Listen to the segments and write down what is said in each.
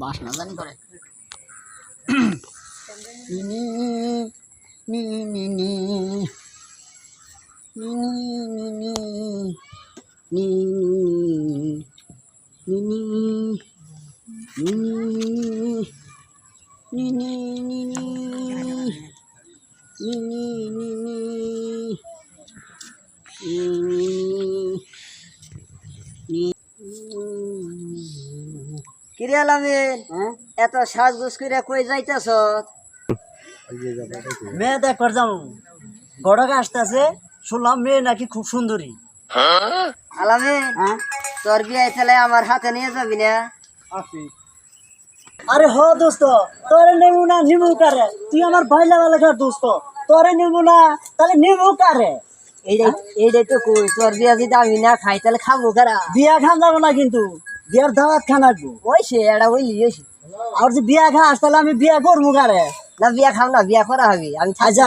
বাসনা জানি করে নি নি নি নি নি নি নি নি নি নি নি নি নি নি কিরে আলামিন? এত সাজগুজ করে কই যাইতেছ মেয়ে দেখ কর যাও আসতেছে শুনলাম মেয়ে নাকি খুব সুন্দরী। আলামিন তোর বিয়ে তাহলে আমার হাতে নিয়ে যাবি না? আরে হ দোস্ত তোরে নেব না নিবো কারে? তুই আমার ভাইলা এলাকার দোস্ত। তোরে নেব না তাহলে নেব কারে? এইটাই এইটাই তো কই তোর বিয়া যদি আমি না খাই তাহলে খাব কারা? বিয়া খান যাব না কিন্তু। বিয়ার দাওয়াত খান আসব ওই সে এটা ওই লিয়েছি আর যে বিয়া খাস তাহলে আমি বিয়া করব কারে? না বিয়া খাও না বিয়া করা হবে। আমি আচ্ছা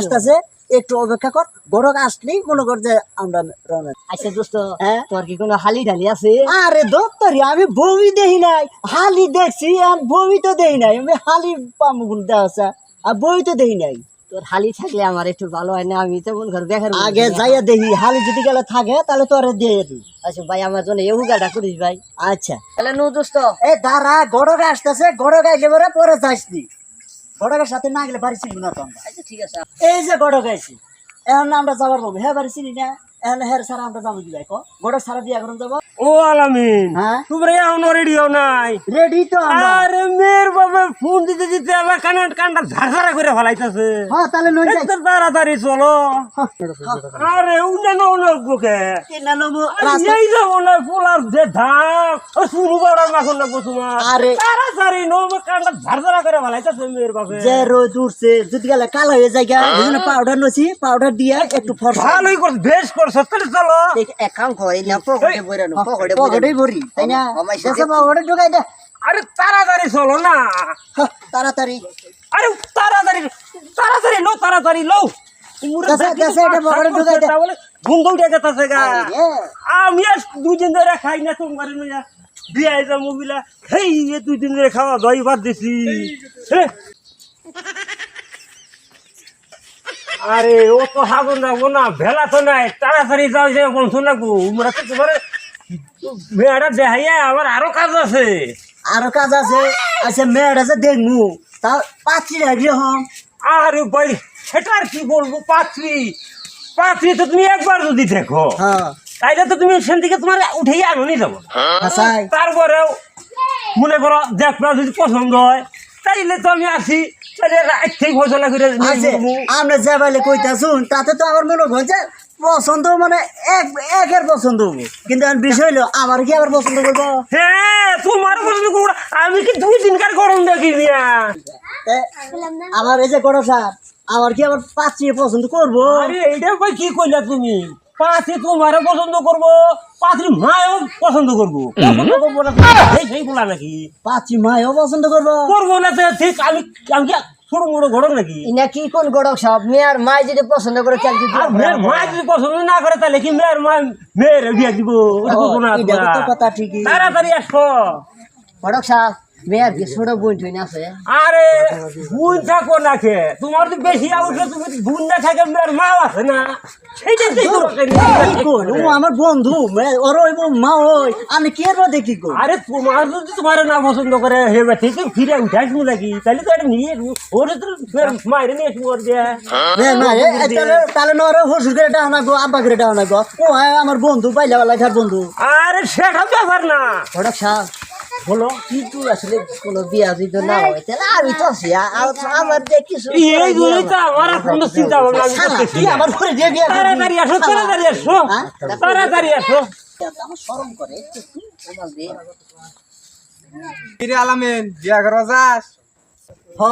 আসতেছে একটু অপেক্ষা কর। গড়ক আসলেই মনে কর যে আমরা রওনা আচ্ছা দোস্ত তোর কি কোনো হালি ঢালি আছে? আরে দত্তরি আমি বমি দেখি নাই। হালি দেখছি আর বমি তো দেখি নাই। আমি হালি পামু কোন আছে? আর বই তো দেখি নাই। তোর হালি থাকলে আমার একটু ভালো হয় না আমি তো মন আগে যাইয়া দেখি হালি যদি গেলে থাকে তাহলে তোরে দিয়ে দিই আচ্ছা ভাই আমার জন্য গাড়া করিস ভাই। আচ্ছা। তাহলে নু দোস্ত। এ দাঁড়া গড়কে আসতেছে গড়কে আইলে পরে পরে যাস সাথে না গেলে বাড়ি চিনবি না তো আচ্ছা ঠিক আছে। এই যে গড়ক আইছি এখন আমরা যাবার পাবো হ্যাঁ বাড়ি চিনি না? এখন সারা আমরা যাব ক গড়ক সারা দিয়া করুন যাব? ও আলামিন হ্যাঁ? তোমরা এখনও রেডিও নাই। রেডি তো আরে মেয়ের বাবা ফোন দিতে দিতে আমার কানে কানটা ঝাড়ঝাড়া করে ফেলাইতেছে। হ্যাঁ তাহলে নই যাই। তাড়াতাড়ি চলো। আরে না না এই যাব না পোলার যে ধাপ ও শুরু করার মাখন লাগবো তোমার আরে তাড়াতাড়ি নব কানটা ঝাড়ঝাড়া করে ফেলাইতেছে মেয়ের বাপে। যে রোদ উঠছে যদি গেলে কালো হয়ে যায় গা পাউডার নছি পাউডার দিয়ে একটু ফর্সা। ভালোই করছ বেশ করছ চলো। একাউন্ট করে না পকেটে ভরে না পকেটে পকেটেই ভরি তাই না? শেষে পকেটে ঢুকাই দে। আরে তাড়াতাড়ি চলো না। হ্যাঁ, তাড়াতাড়ি। আরে তাড়াতাড়ি তাড়াতাড়ি লো তাড়াতাড়ি লো। ডেকে তাছে গা। আমি আজ দুই দিন ধরে খাই না তোমার নয়া বিয়ে যা মুবিলা হেই দুই দিন ধরে খাওয়া দই ভাত দিছি। হে। আরে ও তো হাগুন যাব না ভেলা তো নাই তাড়াতাড়ি যাও যে না গো উমরা তো তোমার মেয়েটা দেখাইয়া আমার আরও কাজ আছে। আরও কাজ আছে আচ্ছা মেয়েটা যে দেখমু তা পাচ্ছি রাখি হম আরে ভাই সেটা আর কি বলব পাত্রী। পাত্রী তো তুমি একবার যদি দেখো হ্যাঁ। তাইলে তো তুমি সেন থেকে তোমার উঠেই আনুনি যাব। হাসাই তারপরেও মনে করো দেখবা যদি পছন্দ হয় তাইলে তো আমি আসি। তাহলে রাত থেকে ফসলা করে যাব। আমরা যে বেলে কইতা শুন তাতে তো আমার মনে হয় যে পছন্দ মানে এক একের পছন্দ হব। কিন্তু বিষয় হলো আমার কি আবার পছন্দ করব? হ্যাঁ তোমার পছন্দ করব আমি কি দুই দিনকার গরম দেখি এ, আমার এই যে গড় সার আমার কি আবার পাচ্ছি পছন্দ করব? আরে এইটা ভাই কি কইলা তুমি? পাত্রী তোমারও পছন্দ করব পাত্রী মায়ও পছন্দ করব। সেই বলা নাকি? পাচ্ছি মায়ও পছন্দ করব। করব না তো ঠিক আমি আমি ছোট মোটো গড়ক নাকি? না কি কোন গড়ক সব? মেয়ের মাই যদি পছন্দ করে চাল আর মেয়ের মা যদি পছন্দ না করে তাহলে কি মেয়ের মা মেয়ের বিয়ে দিব? ওটা কথা ঠিকই। তাড়াতাড়ি আসো। গড়ক সাহেব মেয়ের কি ছোট বোন টুইন আছে। আরে বুন থাকো না খে তোমার তো বেশি আউটলে তুমি বুন না থাকে মেয়ের মা আছে না? সেইটা তো দরকারি। কি কই ও আমার বন্ধু ওর ওই মা ওই। আমি কি দেখি আরে তোমার যদি তোমার না পছন্দ করে ফিরে উঠে আসব নাকি? তাহলে তো নিয়ে ওরে তো মাইরে নিয়ে আসব ওর দিয়ে। না তাহলে হসুর করে না গো আব্বা করে ডাও গো। ও হ্যাঁ আমার বন্ধু পাইলা বালা বন্ধু। আরে সেটা ব্যাপার না। সাহেব বলো কিন্তু আসলে কোনো বিয়া যদি না হয় তাহলে আমি তো আছি আমার যে কিছু এই তো আমার কোনো চিন্তা ভাবনা আমি করতেছি। আমার দিয়ে বিয়া? তাড়াতাড়ি আসো তাড়াতাড়ি আসো হ্যাঁ? তাড়াতাড়ি আসো। আমার শরম করে একটু তোমার দিয়ে। কিরে আলামিন বিয়া করবা যাস? হ।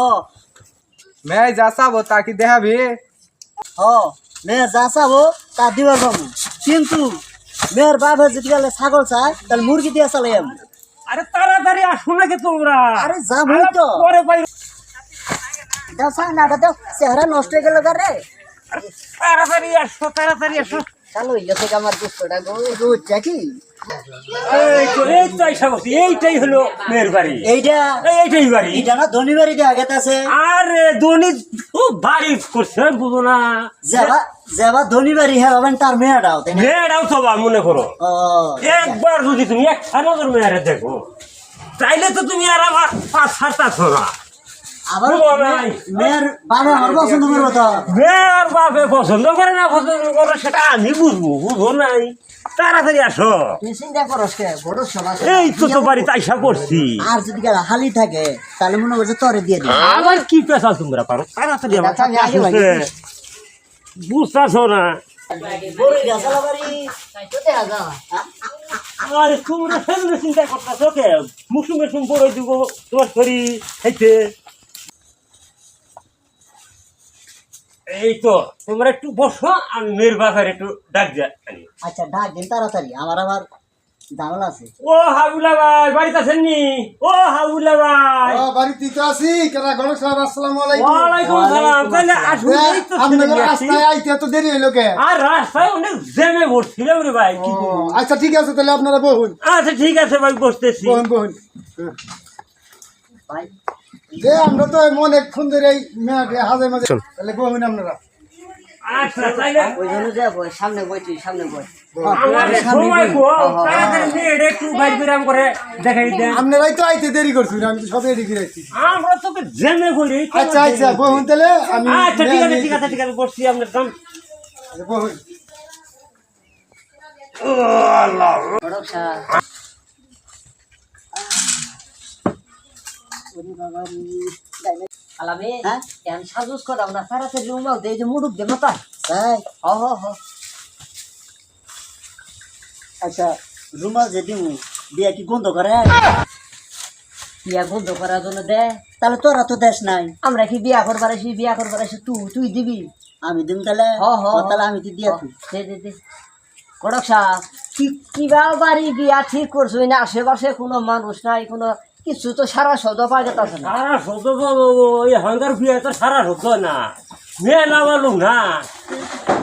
মেয়ে যা চাবো তা কি দেখাবি? হ মেয়ে যা চাবো তা দিবার পাবো কিন্তু মেয়ের বাপে যদি গেলে ছাগল চায় তাহলে মুরগি দিয়ে চালাই আমি আরে তাড়াতাড়ি আসো নাকি তোমরা? আরে যাবোই তো। পরে পাই দাও সানাটা দাও চেহারা নষ্ট হয়ে গেল রে। তাড়াতাড়ি আসো তাড়াতাড়ি আসো। চালু আমার গো। এইটাই হলো মেয়ের বাড়ি। এইটা? এইটাই বাড়ি। না ধনী বাড়ি দেওয়া গেছে আরে দনি ও বাড়ি করছে বুঝো না। যাবা যাবা ধনী বাড়ি হ্যাঁ তার মেয়েটাও তাই না? মেয়েরাও তো বা মনে করো। একবার যদি তুমি এক নজর মেয়েরে দেখো তাইলে তো তুমি আর আমার পাঁচ সাতটা ছড়া আবার মেয়ের বাবা আমার পছন্দ করব তো। মেয়ের বাপে পছন্দ করে না পছন্দ করে সেটা আমি বুঝব বুঝব নাই। তাড়াতাড়ি আসো। চিন্তা করস বড় সভা এই তো তো বাড়িতে আইসা করছি। আর যদি কেন হালি থাকে তাহলে মনে করছে তোরে দিয়ে দিই আবার কি পেশা তোমরা পারো? তাড়াতাড়ি আমার। বুঝতেছো না? আরে তোমরা চিন্তা করতেছো কে মুসুম বড় দিব তোমার শরীর খাইতে। এই তো তোমরা একটু বসো বাজার একটু ডাক যা আচ্ছা ডাক দিন তাড়াতাড়ি আমার আবার ঝামেলা আছে। ও হাবুলা ভাই বাড়িতে আছেন নি? ও হাবুলা ভাই। বাড়িতে তো আছি। কেনা গণেশ সাহেব আসসালামু আলাইকুম। ওয়ালাইকুম সালাম। তাহলে আসুন এই তো আপনাদের রাস্তায় আইতে এত দেরি হইল কে আর রাস্তায় অনেক জ্যামে বসছিলাম রে ভাই কি ও, করব? আচ্ছা ঠিক আছে তাহলে আপনারা বহুন আচ্ছা ঠিক আছে ভাই বসতেছি। বহুন বহুন ভাই যে আমরা তো অনেকক্ষণ ধরে এই মেয়াদে হাজে মাঝে তাহলে বহুন আপনারা। আচ্ছা তাইলে ওই জন্য যে বই, সামনে বই সামনে বই করে দেখাই দেন। আপনারাই তো আইতে দেরি করছেন আমি তো সবে রেডি রাখছি আমরা তোকে জ্যামে করি আচ্ছা আচ্ছা বহুন তাহলে আমি আচ্ছা ঠিক আছে ঠিক আছে ঠিক আছে বসছি আপনার আচ্ছা, আলামে হ্যাঁ? কেন সাজুস করাম না তাড়াতাড়ি রুমাও দে যে মুড়ুক দে মাথা। তাই হ হ হ। আচ্ছা রুমাল যে দিমু দিয়া কি গন্ধ করে? বিয়া বন্ধ করার জন্য দে। তাহলে তোরা তো দেশ নাই। আমরা কি বিয়া করবার আসি বিয়া করবার আসি তুই তুই দিবি? আমি দিম তাহলে? হ হ তাহলে আমি তুই দিয়া তুই দে দে দে। কড়ক সাহ কি কিবা বাড়ি বিয়া ঠিক করছ না আশেপাশে কোনো মানুষ নাই কোনো কিছু তো সারা শব্দ পাওয়া যেতেছে না। সারা শব্দ ওই হাঙ্গার বিয়ে তো সারা শব্দ না। মেয়ে না বলুক না।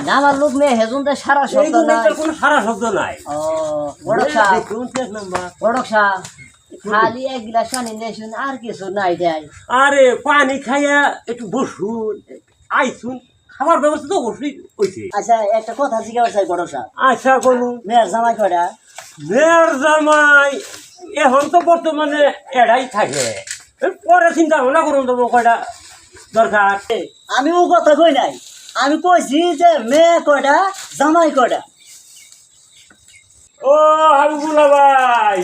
না আমার লোক মেয়ে হেজুন তো সারা শব্দ নাই। কোনো সারা শব্দ নাই। ও খালি এক গিলাস পানি নেশুন আর কিছু নাই দেয়। আরে পানি খাইয়া একটু বসুন আইসুন। খাবার ব্যবস্থা তো অবশ্যই হয়েছে আচ্ছা একটা কথা জিজ্ঞাসা সাহ আচ্ছা বলুন। মেয়ের জামাই কয়টা? মেয়ের জামাই এখন তো বর্তমানে এড়াই থাকে। পরে চিন্তা ভাবনা করুন তো কয়টা দরকার? আমি ও কথা কই নাই। আমি কইছি যে মেয়ে কয়টা জামাই কয়টা? ও হাবিবুল্লাহ ভাই।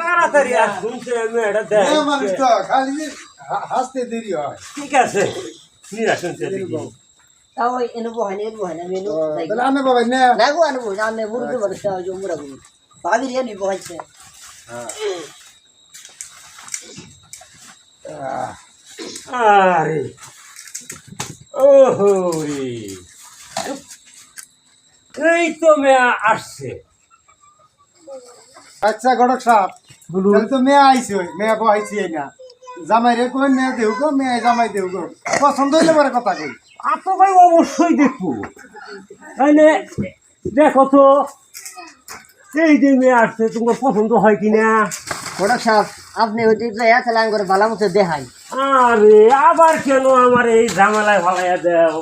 তাড়াতাড়ি আসুন মেয়েটা দেখ। হাসতে দেরি হয়। ঠিক আছে। নিয়ে আসুন। তাও এনে আমি তাহলে বাবা নে। না গো আনব আমি গুলো ভাবি রে নি বহাইছে আরে ওহো রে এই তো মেয়া আসছে আচ্ছা গড়ক সাহেব তাহলে তো মেয়ে আইছে মেয়ে বহাইছি এই না। জামাই রে কই মেয়ে দেউ গো মেয়ে জামাই দেউ গো। পছন্দ হইলে পরে কথা কই। আপনি ভাই অবশ্যই দেখব। তাহলে দেখো তো এই যে মেয়ে আসছে তোমার পছন্দ হয় কিনা কোড়ক সাহেব আপনি ওই দিক যায় তাহলে করে ভালো মতো দেখাই। আরে আবার কেন আমার এই ঝামেলায় ফালাইয়া দেও?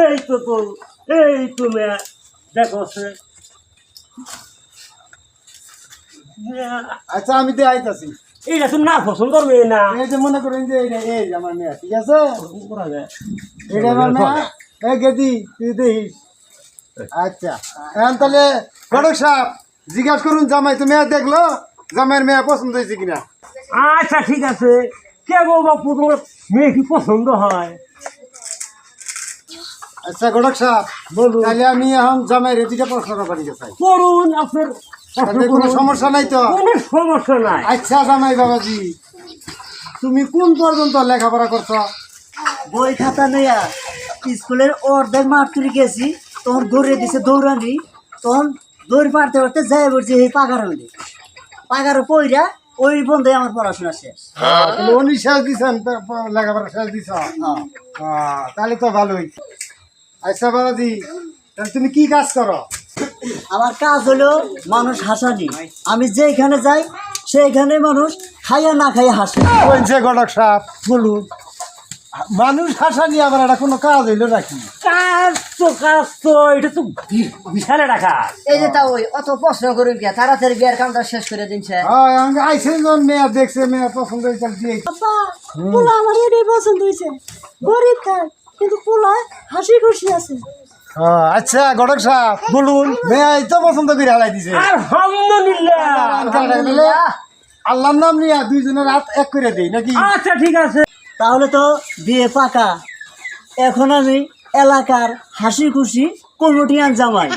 এই তো তো এই তো মেয়ে দেখো সে। আচ্ছা আমি দিয়ে আইতাছি। এইটা তো না পছন্দ করবে না। এই যে মনে করেন যে এইটা এই আমার মেয়ে ঠিক আছে? এটা আমার মেয়ে। এই গেদি তুই দেখিস। আচ্ছা। এখন তাহলে গড়ক সাহেব জিজ্ঞাসা করুন জামাই তো মেয়ে দেখল জামাইয়ের মেয়ে পছন্দ হয়েছে কিনা? আচ্ছা ঠিক আছে। কে গো বাপু তোমার মেয়ে কি পছন্দ হয়? আচ্ছা গড়ক সাহেব বলুন। তাহলে আমি এখন জামাই রে দুইটা প্রশ্ন করি চাই করুন আপনার কোনো সমস্যা নাই তো? কোনো সমস্যা নাই। আচ্ছা জামাই বাবাজি তুমি কোন পর্যন্ত লেখাপড়া করছ? বই খাতা নেয়া স্কুলের অর্ধেক মাঠ তুলে গেছি। তখন দৌড়ে দিছে দৌড়ানি তখন দৌড় পারতে পারতে যাই বলছি এই পাকার মধ্যে পাকার পইরা ওই বন্ধে আমার পড়াশোনা শেষ। তাহলে উনি শেষ দিছেন লেখাপড়া শেষ দিছ হ্যাঁ। তাহলে তো ভালোই আচ্ছা বাবাজি তাহলে তুমি কি কাজ করো? আমার কাজ হলো মানুষ হাসানি। আমি যেখানে যাই সেইখানে মানুষ খাইয়া না খাইয়া হাসে। গডক সাপ বলুন। মানুষ হাসা নিয়ে আবার এটা কোনো কাজ হইল নাকি? কাজ তো কাজ তো এটা তো বিশাল একটা কাজ। এই যে তা ওই অত প্রশ্ন করুন কে? তাড়াতাড়ি বিয়ার কামটা শেষ করে দিনছে হ্যাঁ, আমি আইসে যখন মেয়ে দেখছে মেয়ে পছন্দ হয়েছে দিয়ে আব্বা পোলা আমার এটাই পছন্দ হয়েছে গরিব তাই কিন্তু পোলা হাসি খুশি আছে। হ্যাঁ, আচ্ছা গডক সাপ বলুন মেয়ে এই তো পছন্দ করে হালাই দিছে। আলহামদুলিল্লাহ। আল্লাহর নাম নিয়ে দুইজনের হাত এক করে দেই নাকি? আচ্ছা ঠিক আছে। তাহলে তো বিয়ে পাকা। এখন আমি এলাকার হাসি খুশি কমিটিয়ান জামাই